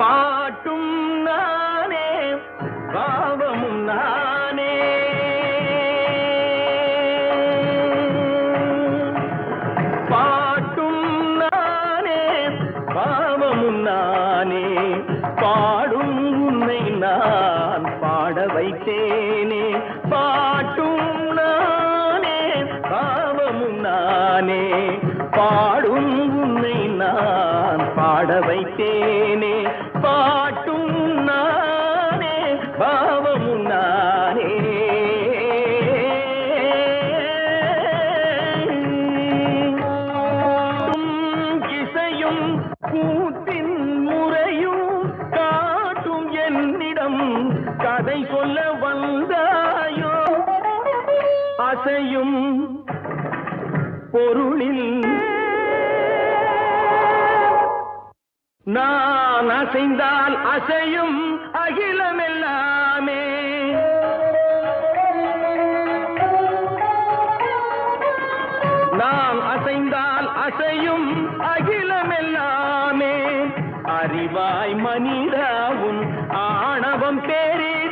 பாட்டும் நானே பாவமும் நானே. பாட்டும் நானே பாவமும் நானே. பாடும் உன்னை நான் பாட வைத்தேனே. பா பாட வைத்தேனே பாட்டும் நானே பாவமும் நானே. இசையும் கூத்தின் முறையும் காட்டும் என்னிடம் கதை சொல்ல வந்தாயோ? அசையும் பொருளில் நான் அசைந்தால் அசையும் அகிலமெல்லாமே. நான் அசைந்தால் அசையும் அகிலமெல்லாமே. அறிவாய் மனிதாவும் ஆணவம் பேரே